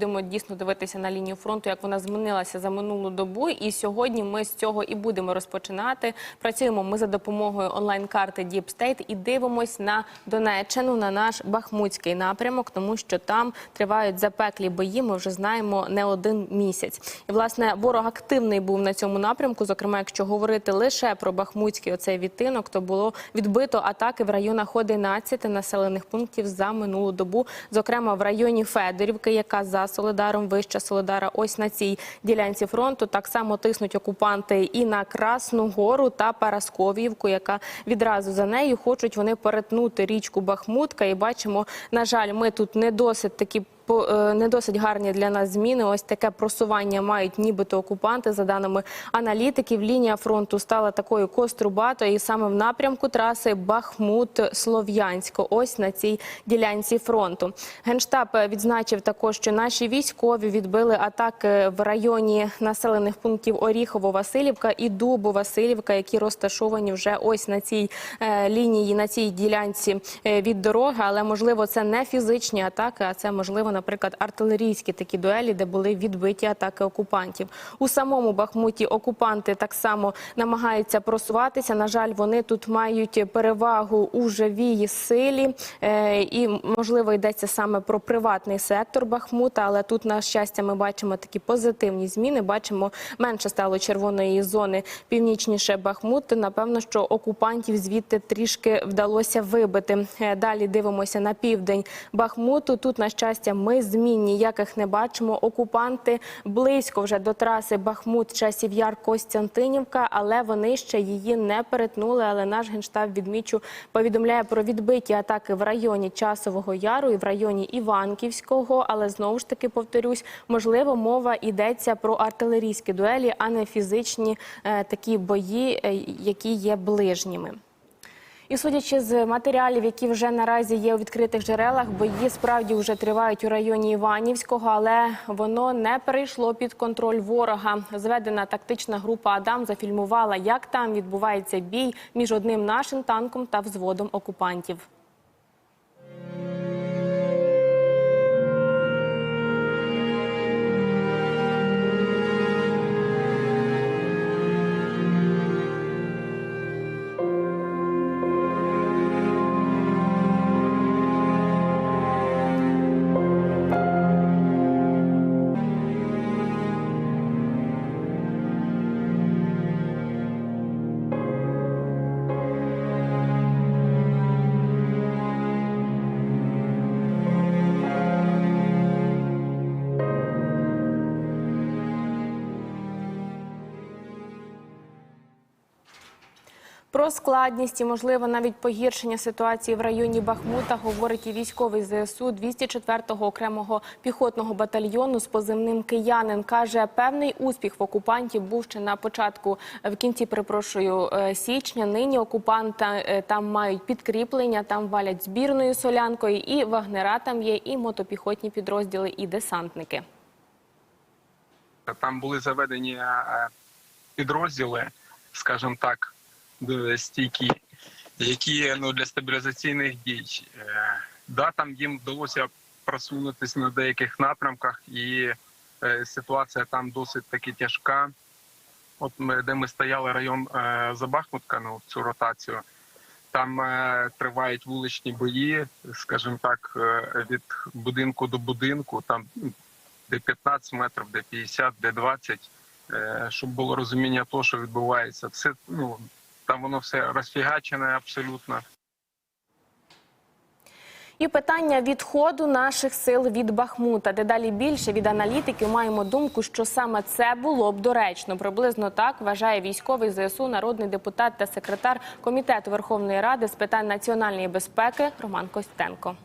Будемо дійсно дивитися на лінію фронту, як вона змінилася за минулу добу. І сьогодні ми з цього і будемо розпочинати. Працюємо ми за допомогою онлайн-карти Deep State і дивимось на Донеччину, на наш Бахмутський напрямок, тому що там тривають запеклі бої. Ми вже знаємо не один місяць. І власне ворог активний був на цьому напрямку. Зокрема, якщо говорити лише про Бахмутський оцей відтинок, то було відбито атаки в районах 11 населених пунктів за минулу добу. Зокрема, в районі Федорівки, яка за Солидаром, вища Соледара. ось на цій ділянці фронту. Так само тиснуть окупанти і на Красну Гору та Парасковівку, яка відразу за нею хочуть вони перетнути річку Бахмутка. І бачимо, на жаль, ми тут не досить такі. Е, Не досить гарні для нас зміни. Ось таке просування мають нібито окупанти. За даними аналітиків, лінія фронту стала такою кострубатою, і саме в напрямку траси Бахмут-Слов'янськ. Ось на цій ділянці фронту. Генштаб відзначив також, що наші військові відбили атаки в районі населених пунктів Оріхово-Василівка і Дубо-Василівка, які розташовані вже ось на цій е, лінії, на цій ділянці е, від дороги. Але можливо, це не фізичні атаки, а це можливо, наприклад, артилерійські такі дуелі, де були відбиті атаки окупантів. У самому Бахмуті окупанти так само намагаються просуватися. На жаль, вони тут мають перевагу у живій силі, Е, і можливо йдеться саме про приватний сектор Бахмута. Але тут, на щастя, ми бачимо такі позитивні зміни. Бачимо, менше стало червоної зони північніше Бахмут. Напевно, що окупантів звідти трішки вдалося вибити. Е, Далі дивимося на південь Бахмуту. Тут, на щастя, ми змін ніяких не бачимо. Окупанти близько вже до траси Бахмут, часів Яр Костянтинівка, але вони ще її не перетнули. Але наш генштаб відмічу повідомляє про відбиті атаки в районі Часового Яру і в районі Іванківського. Але знову ж таки повторюсь, можливо, мова йдеться про артилерійські дуелі, а не фізичні е, такі бої, е, які є ближніми. І судячи з матеріалів, які вже наразі є у відкритих джерелах, бої справді вже тривають у районі Іванівського, але воно не перейшло під контроль ворога. Зведена тактична група Адам зафільмувала, як там відбувається бій між одним нашим танком та взводом окупантів. Про складність і, можливо, навіть погіршення ситуації в районі Бахмута говорить і військовий ЗСУ 204-го окремого піхотного батальйону з позивним «Киянин». Каже, певний успіх в окупантів був ще на початку, в кінці, перепрошую, е, січня. Нині окупанта е, там мають підкріплення, там валять збірною солянкою, і вагнера там є, і мотопіхотні підрозділи, і десантники. Там були заведені е, підрозділи, скажімо так, стійкі, які ну, для стабілізаційних дій. Е, Да, там їм вдалося просунутися на деяких напрямках, і е, ситуація там досить таки тяжка. От ми, де ми стояли район е, Забахмутка, ну, цю ротацію. Там е, тривають вуличні бої, скажімо так, е, від будинку до будинку. Там де 15 метрів, де 50, де 20, е, щоб було розуміння того, що відбувається. Все ну там воно все розфігачене абсолютно. І питання відходу наших сил від Бахмута. Дедалі більше від аналітиків маємо думку, що саме це було б доречно. Приблизно так вважає військовий ЗСУ, народний депутат та секретар комітету Верховної Ради з питань національної безпеки Роман Костенко.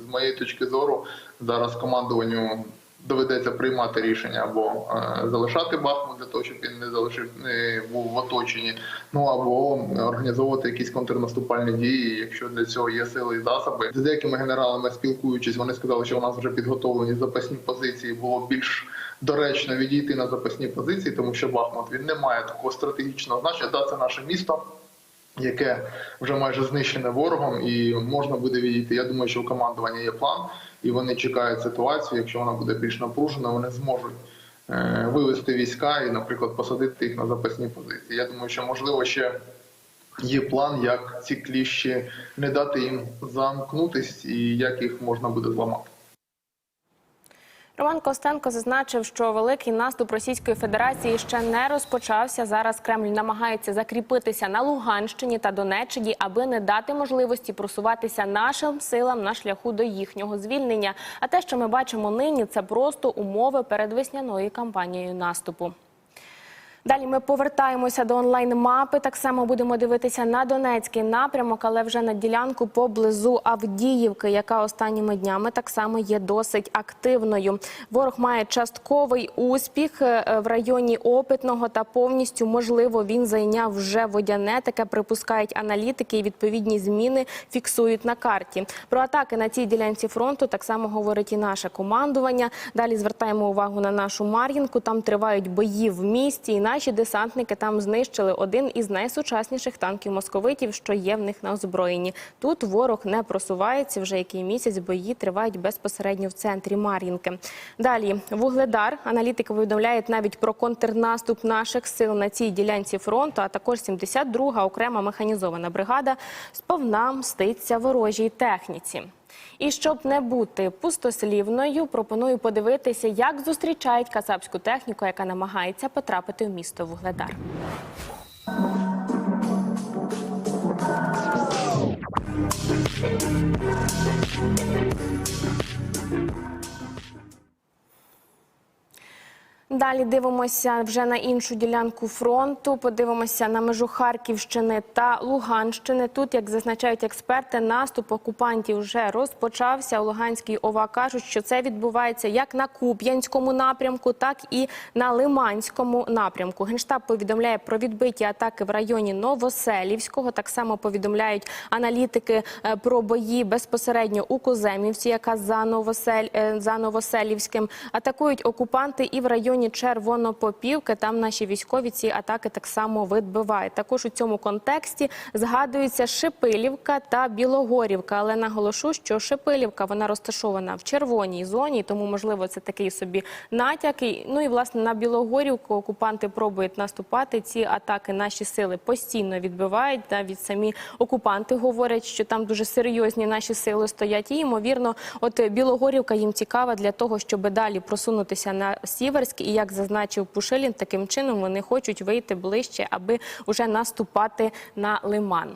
з моєї точки зору, зараз командуванню доведеться приймати рішення або е, залишати Бахмут для того, щоб він не залишив не був в оточенні, ну або організовувати якісь контрнаступальні дії, якщо для цього є сили і засоби. З деякими генералами спілкуючись, вони сказали, що у нас вже підготовлені запасні позиції. Було більш доречно відійти на запасні позиції, тому що Бахмут він не має такого стратегічного значення. Да, це наше місто. Яке вже майже знищене ворогом, і можна буде відійти. Я думаю, що у командування є план, і вони чекають ситуацію. Якщо вона буде більш напружена, вони зможуть е, вивести війська і, наприклад, посадити їх на запасні позиції. Я думаю, що можливо ще є план, як ці кліщі не дати їм замкнутись і як їх можна буде зламати. Роман Костенко зазначив, що великий наступ Російської Федерації ще не розпочався. Зараз Кремль намагається закріпитися на Луганщині та Донеччині, аби не дати можливості просуватися нашим силам на шляху до їхнього звільнення. А те, що ми бачимо нині, це просто умови перед весняною кампанією наступу. Далі ми повертаємося до онлайн-мапи. Так само будемо дивитися на Донецький напрямок, але вже на ділянку поблизу Авдіївки, яка останніми днями так само є досить активною. Ворог має частковий успіх е, в районі Опитного та повністю можливо він зайняв вже водяне. Таке припускають аналітики і відповідні зміни фіксують на карті. Про атаки на цій ділянці фронту так само говорить і наше командування. Далі звертаємо увагу на нашу Мар'їнку. Там тривають бої в місті. І наші десантники там знищили один із найсучасніших танків московитів, що є в них на озброєнні. Тут ворог не просувається. Вже який місяць бої тривають безпосередньо в центрі Мар'їнки. Далі Вугледар. Аналітики повідомляють навіть про контрнаступ наших сил на цій ділянці фронту, а також 72-га окрема механізована бригада сповна мститься ворожій техніці. І щоб не бути пустослівною, пропоную подивитися, як зустрічають кацапську техніку, яка намагається потрапити в місто Вугледар. Далі дивимося вже на іншу ділянку фронту. Подивимося на межу Харківщини та Луганщини. Тут, як зазначають експерти, наступ окупантів вже розпочався. У Луганській ОВА кажуть, що це відбувається як на Куп'янському напрямку, так і на Лиманському напрямку. Генштаб повідомляє про відбиті атаки в районі Новоселівського. Так само повідомляють аналітики е, про бої безпосередньо у Коземівці, яка за Новосель е, Новоселівським. Атакують окупанти і в районі Червонопопівки. Там наші військові ці атаки так само відбивають. Також у цьому контексті згадуються Шипилівка та Білогорівка. Але наголошу, що Шипилівка вона розташована в червоній зоні, тому можливо це такий собі натяк. Ну і власне на Білогорівку окупанти пробують наступати. Ці атаки наші сили постійно відбивають. Навіть самі окупанти говорять, що там дуже серйозні наші сили стоять. І ймовірно, от Білогорівка їм цікава для того, щоб далі просунутися на Сіверськ. І як зазначив Пушилін, таким чином вони хочуть вийти ближче, аби вже наступати на Лиман.